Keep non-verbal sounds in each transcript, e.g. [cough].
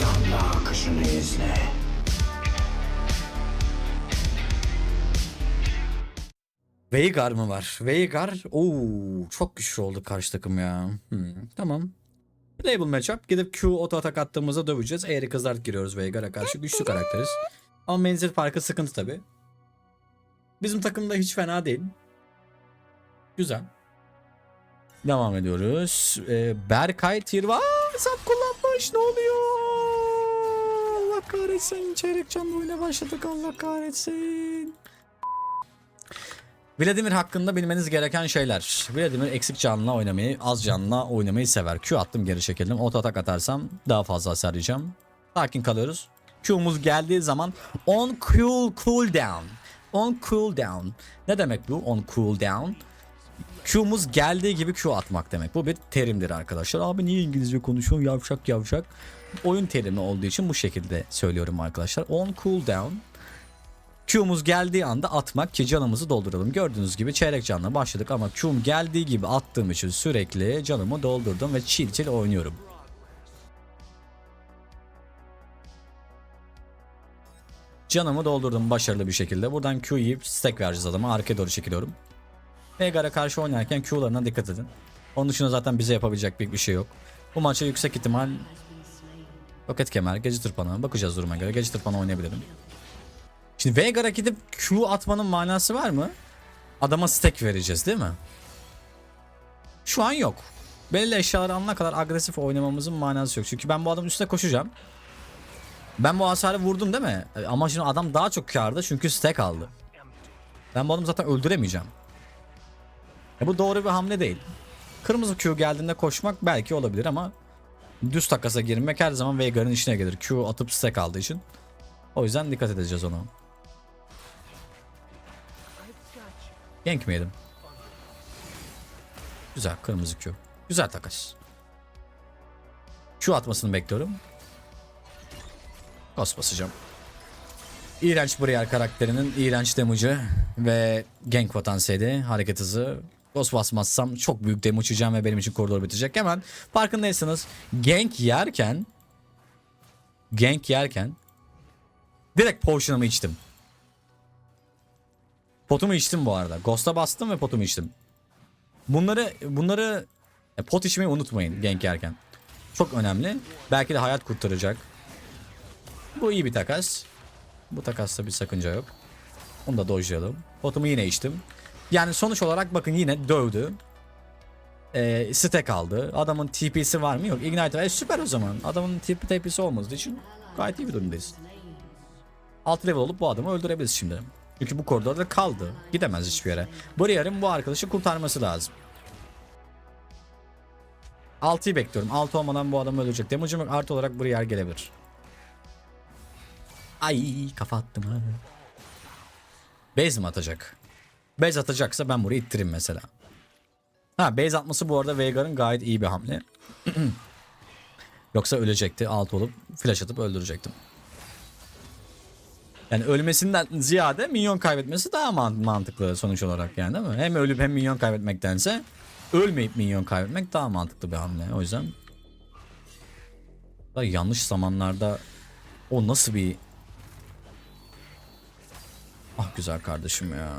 damla akışını izle. Veigar mı var? Veigar. Oo, çok güçlü oldu karşı takım ya. Hmm, tamam. Label matchup. Gidip Q auto atak attığımızda döveceğiz. Eğri kızart giriyoruz Veigar'a karşı. Güçlü karakteriz. Ama menzil farkı sıkıntı tabi. Bizim takım da hiç fena değil. Güzel. Devam ediyoruz. Ee, Berkay Tirva hesap kullanmış. Ne oluyor? Kahretsin. Çeyrek canlı oyuna başladık. Allah kahretsin. Vladimir hakkında bilmeniz gereken şeyler. Vladimir eksik canlı oynamayı, az canlı oynamayı sever. Q attım geri çekildim. Auto atak atarsam daha fazla hasar yiyeceğim. Sakin kalıyoruz. Q'muz geldiği zaman on cool cooldown. On cooldown. Ne demek bu on cooldown? Q'muz geldiği gibi Q atmak demek. Bu bir terimdir arkadaşlar. Abi niye İngilizce konuşuyorsun yavşak yavşak. Oyun terimi olduğu için bu şekilde söylüyorum arkadaşlar. On cooldown. Q'muz geldiği anda atmak ki canımızı dolduralım. Gördüğünüz gibi çeyrek canla başladık ama Q'm geldiği gibi attığım için sürekli canımı doldurdum ve chill chill oynuyorum. Canımı doldurdum başarılı bir şekilde. Buradan Q yiyip stack vereceğiz adama. Arkaya doğru çekiliyorum. Veigar'a karşı oynarken Q'larına dikkat edin. Onun dışında zaten bize yapabilecek bir şey yok. Bu maça yüksek ihtimal roket kemer, gece tırpanı bakacağız duruma göre. Gece tırpanı oynayabilirim. Şimdi Veigar'a gidip Q atmanın manası var mı? Adama stack vereceğiz değil mi? Şu an yok. Belli eşyaları alana kadar agresif oynamamızın manası yok. Çünkü ben bu adamın üstüne koşacağım. Ben bu hasarı vurdum değil mi? Ama şimdi adam daha çok karda çünkü stack aldı. Ben bu adamı zaten öldüremeyeceğim. E bu doğru bir hamle değil. Kırmızı Q geldiğinde koşmak belki olabilir ama düz takasa girmek her zaman Veigar'ın işine gelir. Q atıp stack aldığı için. O yüzden dikkat edeceğiz ona. Gank mi yedim? Güzel kırmızı Q. Güzel takas. Q atmasını bekliyorum. Ghost basacağım. İğrenç Briar karakterinin iğrenç damage'ı ve gank potansiyeli, hareket hızı. Ghost basmazsam çok büyük damage yiyeceğim ve benim için koridor bitecek. Hemen farkındaysanız gank yerken gank yerken direkt potion'ımı içtim. Potumu içtim bu arada. Ghost'a bastım ve potumu içtim. Bunları bunları e, pot içmeyi unutmayın gank yerken. Çok önemli. Belki de hayat kurtaracak. Bu iyi bir takas. Bu takasta bir sakınca yok. Onu da dojlayalım. Potumu yine içtim. Yani sonuç olarak bakın yine dövdü. Ee, stack aldı. Adamın TP'si var mı? Yok. Ignite e, süper o zaman. Adamın TP TP'si olmadığı için gayet iyi bir durumdayız. Alt level olup bu adamı öldürebiliriz şimdi. Çünkü bu koridorda kaldı. Gidemez hiçbir yere. Briar'ın bu arkadaşı kurtarması lazım. 6'yı bekliyorum. 6 olmadan bu adamı öldürecek. Damage'ım yok. Artı olarak Briar gelebilir. Ay kafa attım. Base mi atacak? Base atacaksa ben burayı ittireyim mesela. Ha base atması bu arada Veigar'ın gayet iyi bir hamle. [clears throat] Yoksa ölecekti. Alt olup flash atıp öldürecektim. Yani ölmesinden ziyade minyon kaybetmesi daha man- mantıklı sonuç olarak yani değil mi? Hem ölüp hem minyon kaybetmektense ölmeyip minyon kaybetmek daha mantıklı bir hamle. O yüzden da yanlış zamanlarda o nasıl bir Ah güzel kardeşim ya.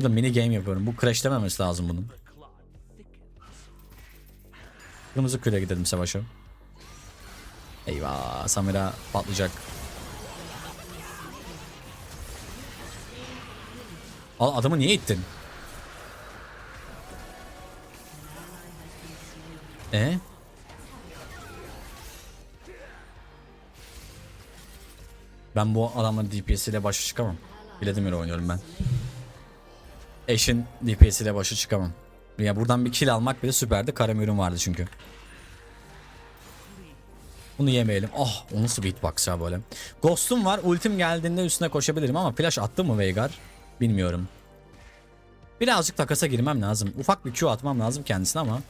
Burada mini game yapıyorum. Bu crash dememesi lazım bunun. Kırmızı küre gidelim savaşa. Eyvah Samira patlayacak. Al adamı niye ittin? E? Ben bu adamın DPS ile başa çıkamam. Vladimir oynuyorum ben. Eşin DPS ile başa çıkamam. Ya buradan bir kill almak bile süperdi. Karamürüm vardı çünkü. Bunu yemeyelim. Oh o nasıl bir hitbox ya böyle. Ghost'um var. Ultim geldiğinde üstüne koşabilirim ama flash attı mı Veigar? Bilmiyorum. Birazcık takasa girmem lazım. Ufak bir Q atmam lazım kendisine ama.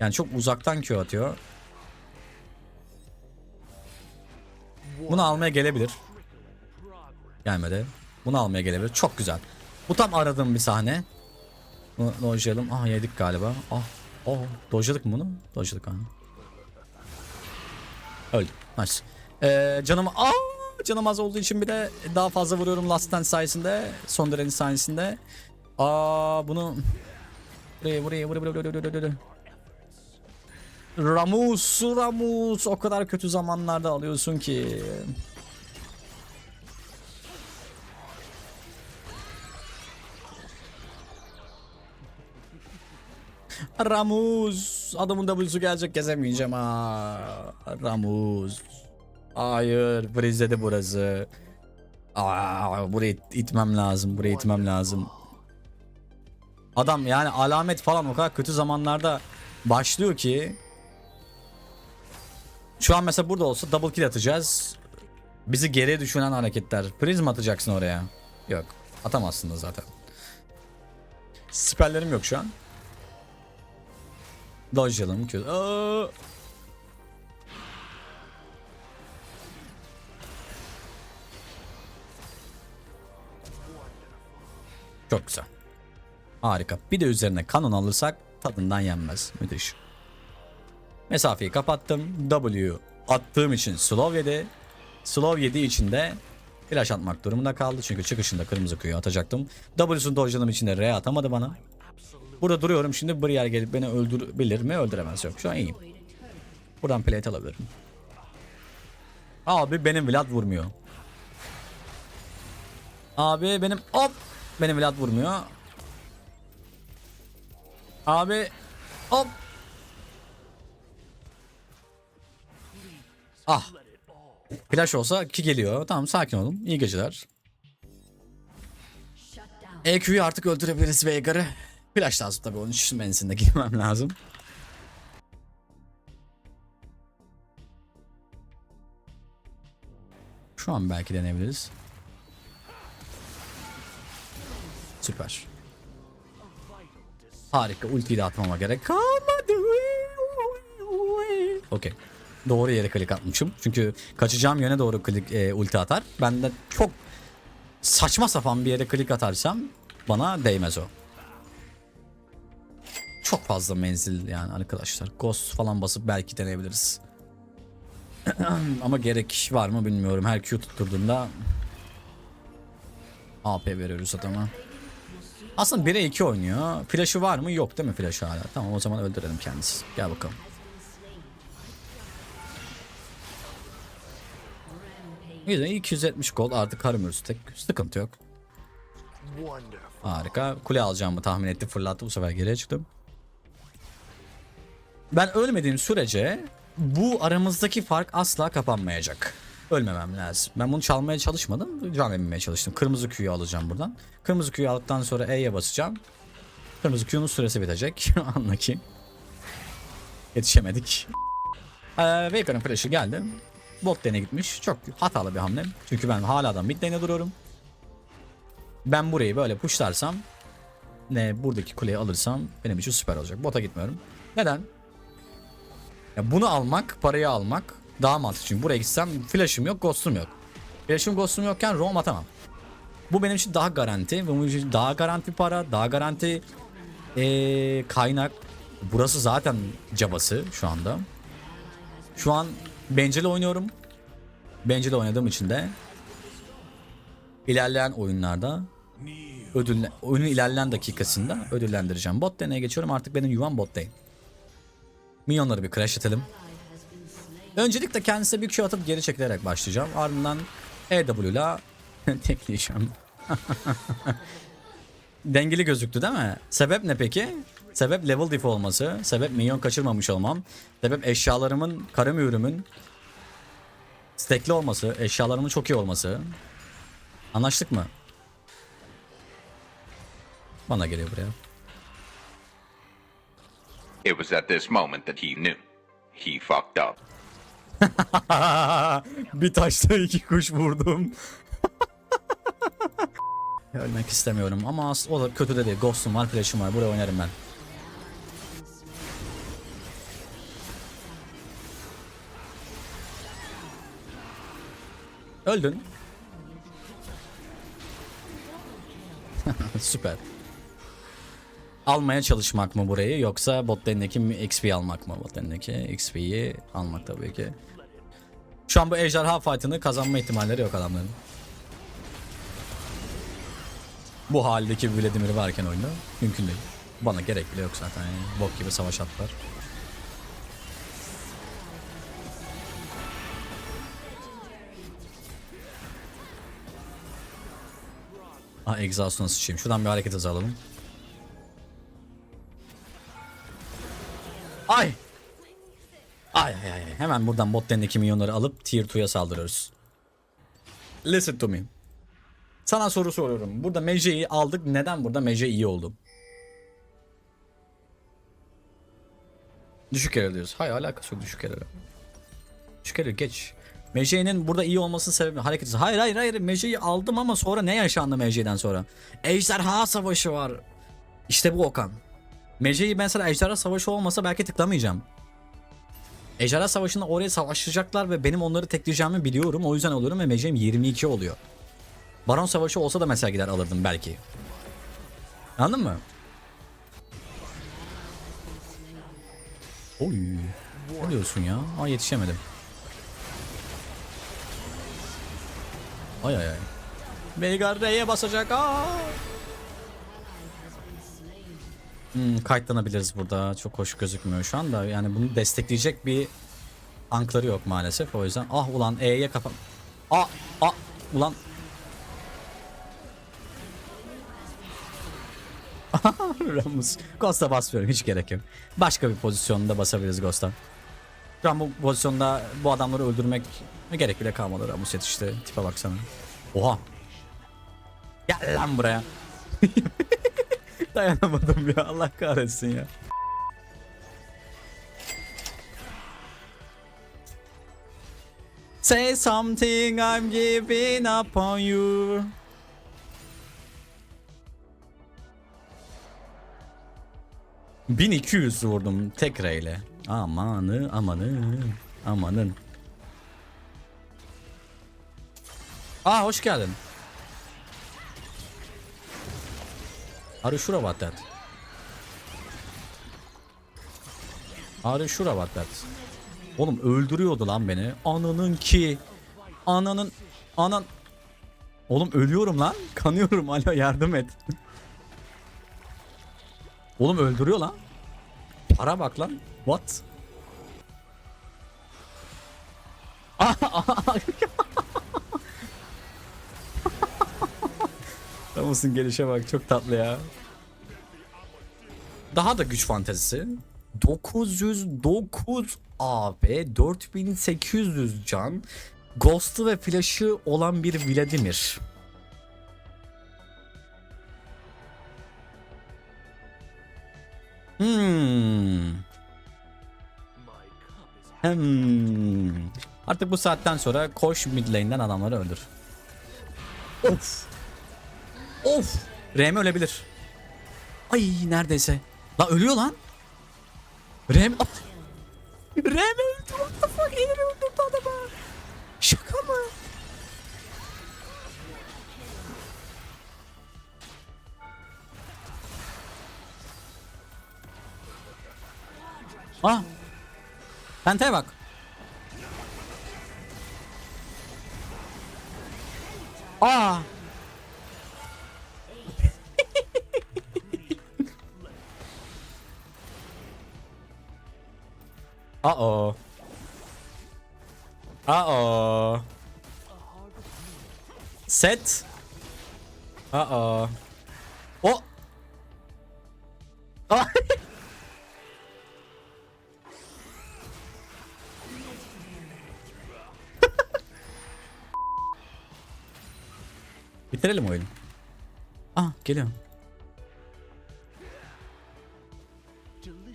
Yani çok uzaktan Q atıyor. Bunu almaya gelebilir. Gelmedi. Bunu almaya gelebilir. Çok güzel. Bu tam aradığım bir sahne. Bunu. Ah yedik galiba. Ah. Oh. Dojladık mı bunu? Dojladık ha. Öldü. Nice. Ee, canım aa, canım az olduğu için bir de daha fazla vuruyorum Last Stand sayesinde. Son direniş sayesinde. Aa bunu buraya buraya buraya buraya buraya buraya. Ramus, Ramus o kadar kötü zamanlarda alıyorsun ki. Ramus. Adamın W'su gelecek gezemeyeceğim ha. Ramus. Hayır. Freeze'de burası. Aa, burayı itmem lazım. Burayı itmem lazım. Adam yani alamet falan o kadar kötü zamanlarda başlıyor ki. Şu an mesela burada olsa double kill atacağız. Bizi geriye düşünen hareketler. Prism atacaksın oraya. Yok. Atamazsın da zaten. Siperlerim yok şu an. Dodge'layalım. Kötü. Çok güzel. Harika. Bir de üzerine kanon alırsak tadından yenmez. Müthiş. Mesafeyi kapattım. W attığım için slow yedi. Slow yediği için de flash atmak durumunda kaldı. Çünkü çıkışında kırmızı kuyu atacaktım. W'sunu dodge'ladığım için de R atamadı bana. Burada duruyorum şimdi Briar gelip beni öldürebilir mi? Öldüremez yok. Şu an iyiyim. Buradan plate alabilirim. Abi benim Vlad vurmuyor. Abi benim hop benim Vlad vurmuyor. Abi hop. Ah. Flash olsa ki geliyor. Tamam sakin olun. İyi geceler. EQ'yu artık öldürebiliriz Veigar'ı. Flash lazım tabii onun için menzilinde girmem [laughs] lazım. Şu an belki deneyebiliriz. Süper. Harika. Ultiyi de atmama gerek kalmadı. Okey. Doğru yere klik atmışım. Çünkü kaçacağım yöne doğru klik, e, ulti atar. Ben de çok saçma sapan bir yere klik atarsam bana değmez o. Çok fazla menzil yani arkadaşlar. Ghost falan basıp belki deneyebiliriz. [clears throat] Ama gerek var mı bilmiyorum. Her Q tutturduğunda AP veriyoruz adama. Aslında 1'e 2 oynuyor. Flash'ı var mı? Yok değil mi flash'ı hala? Tamam o zaman öldürelim kendisi. Gel bakalım. Güzel 270 gol artık Harimurus tek sıkıntı yok. Harika. Kule alacağımı tahmin etti fırlattı bu sefer geriye çıktım. Ben ölmediğim sürece bu aramızdaki fark asla kapanmayacak. Ölmemem lazım. Ben bunu çalmaya çalışmadım. Can emmeye çalıştım. Kırmızı Q'yu alacağım buradan. Kırmızı Q'yu aldıktan sonra E'ye basacağım. Kırmızı Q'nun süresi bitecek. [laughs] Anla ki. Yetişemedik. Ee, Veigar'ın flash'ı geldi. Bot lane'e gitmiş. Çok hatalı bir hamle. Çünkü ben hala da mid lane'e duruyorum. Ben burayı böyle pushlarsam ne buradaki kuleyi alırsam benim için süper olacak. Bota gitmiyorum. Neden? Ya bunu almak, parayı almak daha mantıklı. Çünkü buraya gitsem flash'ım yok, ghost'um yok. Flash'ım, ghost'um yokken roam atamam. Bu benim için daha garanti. Bu benim için daha garanti para, daha garanti ee, kaynak. Burası zaten cabası şu anda. Şu an bencil oynuyorum. Bencil oynadığım için de ilerleyen oyunlarda ödül oyunun ilerleyen dakikasında ödüllendireceğim. Bot lane'e geçiyorum. Artık benim yuvam bot lane. Minyonları bir crash edelim. Öncelikle kendisine bir Q atıp geri çekilerek başlayacağım. Ardından EW ile [laughs] tekleyeceğim. [laughs] Dengeli gözüktü değil mi? Sebep ne peki? Sebep level diff olması. Sebep minyon kaçırmamış olmam. Sebep eşyalarımın, kara mührümün stekli olması. Eşyalarımın çok iyi olması. Anlaştık mı? Bana geliyor buraya. It was at this moment that he knew. He fucked up. [laughs] bir taşla iki kuş vurdum. [laughs] Ölmek istemiyorum ama o da kötü de değil. Ghost'um var, flash'ım var. Buraya oynarım ben. Öldün. [laughs] Süper. Almaya çalışmak mı burayı yoksa bot lane'deki XP almak mı? Bot lane'deki XP'yi almak tabii ki. Şu an bu ejderha fight'ını kazanma ihtimalleri yok adamların. Bu haldeki Vladimir varken oyunda mümkün değil. Bana gerek bile yok zaten yani. Bok gibi savaş atlar. Ah egzastına sıçayım. Şuradan bir hareket hızı alalım. Ay! Ay ay ay. Hemen buradan bot lane'deki minyonları alıp tier 2'ya saldırıyoruz. Listen to me. Sana soru soruyorum. Burada Mejei'yi aldık. Neden burada Mejei iyi oldu? Düşük yer alıyoruz. Hayır alakası yok düşük yer. Düşük yer geç. Mejei'nin burada iyi olmasının sebebi hareket. Hayır hayır hayır Mejei'yi aldım ama sonra ne yaşandı Mejei'den sonra? Ejderha savaşı var. İşte bu Okan. Mejei'yi mesela ejderha savaşı olmasa belki tıklamayacağım. Ejderha Savaşı'nda oraya savaşacaklar ve benim onları tekleyeceğimi biliyorum. O yüzden alıyorum ve Mece'm 22 oluyor. Baron Savaşı olsa da mesela gider alırdım belki. Anladın mı? Oy. Ne diyorsun ya? Aa yetişemedim. Ay ay ay. Veigar R'ye basacak. Aa. Hmm, kayıtlanabiliriz burada. Çok hoş gözükmüyor şu anda. Yani bunu destekleyecek bir tankları yok maalesef. O yüzden ah ulan E'ye kapan. Ah ah ulan. [laughs] Ramus. Ghost'a basmıyorum hiç gerek yok. Başka bir pozisyonda basabiliriz Ghost'a. Şu an bu pozisyonda bu adamları öldürmek gerek bile kalmadı Ramus yetişti. Tipe baksana. Oha. Gel lan buraya. [laughs] Dayanamadım ya Allah kahretsin ya. Say something I'm giving up on you. ...1200 vurdum tek reyle. Amanı amanı amanın. Aa hoş geldin. Are you sure about that? Are about that? Oğlum öldürüyordu lan beni. Ananın ki. Ananın. Anan. Oğlum ölüyorum lan. [laughs] Kanıyorum. Alo yardım et. [laughs] Oğlum öldürüyor lan. Para bak lan. What? [laughs] Ramus'un gelişe bak çok tatlı ya. Daha da güç fantezisi. 909 AB 4800 can Ghost'u ve Flash'ı olan bir Vladimir. Hmm. Hmm. Artık bu saatten sonra koş mid lane'den adamları öldür. Of. Of. RM ölebilir. Ay neredeyse. La ölüyor lan. Rem... Rem öldü. What the fuck? Eğer öldürdü adamı. Şaka mı? Ah. Penta'ya bak. Aa. Uh-oh. Uh-oh. Set. Uh-oh. Oh. Ah. [laughs] Bitirelim oyunu. Ah geliyorum.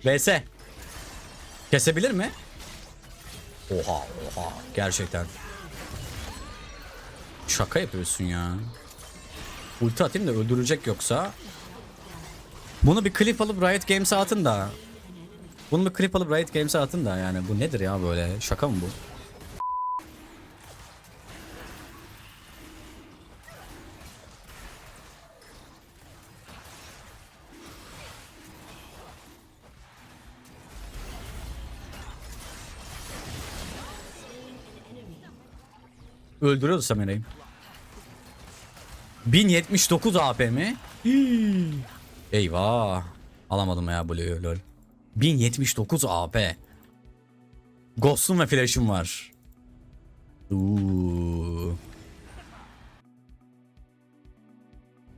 VS. Kesebilir mi? Oha oha gerçekten. Şaka yapıyorsun ya. Ulti atayım da öldürecek yoksa. Bunu bir klip alıp Riot Games'e atın da. Bunu bir klip alıp Riot Games'e atın da yani bu nedir ya böyle şaka mı bu? Öldürüyordu Samira'yı. 1079 AP mi? Eyvah. Alamadım ya Blue'yu lol. 1079 AP. Ghost'um ve Flash'ım var. Uuu.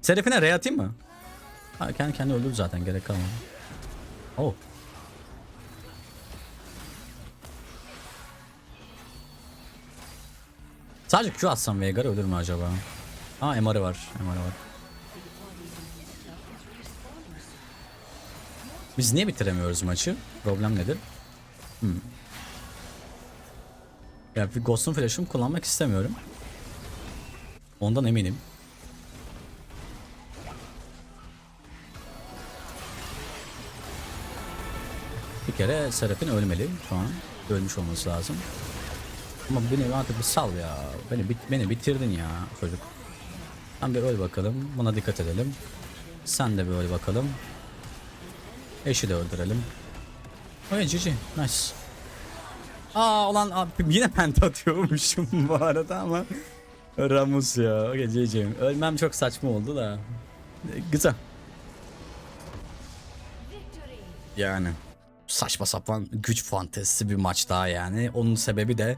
Serifine Ray atayım mı? Ha, kendi kendi öldür zaten gerek kalmadı. Oh. Sadece Q atsam Veigar ölür mü acaba? Aa MR'ı var. MR'ı var. Biz niye bitiremiyoruz maçı? Problem nedir? Hmm. Ya bir Ghost'un flash'ını kullanmak istemiyorum. Ondan eminim. Bir kere Serafin ölmeli şu an. Ölmüş olması lazım. Ama beni artık bir sal ya. Beni, bit- beni bitirdin ya çocuk. Sen bir öl bakalım. Buna dikkat edelim. Sen de bir öl bakalım. Eşi de öldürelim. Oy GG. Nice. Aa olan abi, yine penta atıyormuşum [laughs] bu arada ama Ramus ya. Okay, GG. Ölmem çok saçma oldu da. Güzel. Yani saçma sapan güç fantezisi bir maç daha yani. Onun sebebi de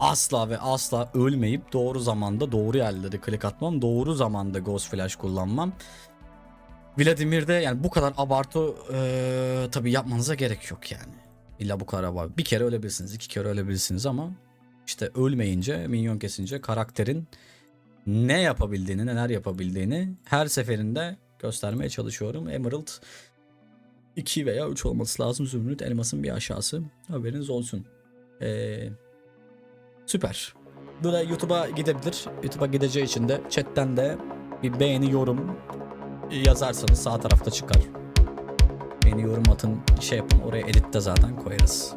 asla ve asla ölmeyip doğru zamanda doğru yerlere klik atmam. Doğru zamanda Ghost Flash kullanmam. Vladimir'de yani bu kadar abartı eee tabii yapmanıza gerek yok yani. İlla bu kadar abartı. Bir kere ölebilirsiniz, iki kere ölebilirsiniz ama işte ölmeyince, minyon kesince karakterin ne yapabildiğini, neler yapabildiğini her seferinde göstermeye çalışıyorum. Emerald 2 veya 3 olması lazım. Zümrüt elmasın bir aşağısı. Haberiniz olsun. Ee, süper. Da YouTube'a gidebilir. YouTube'a gideceği için de chatten de bir beğeni, yorum yazarsanız sağ tarafta çıkar. Beğeni, yorum atın, şey yapın. Oraya editte zaten koyarız.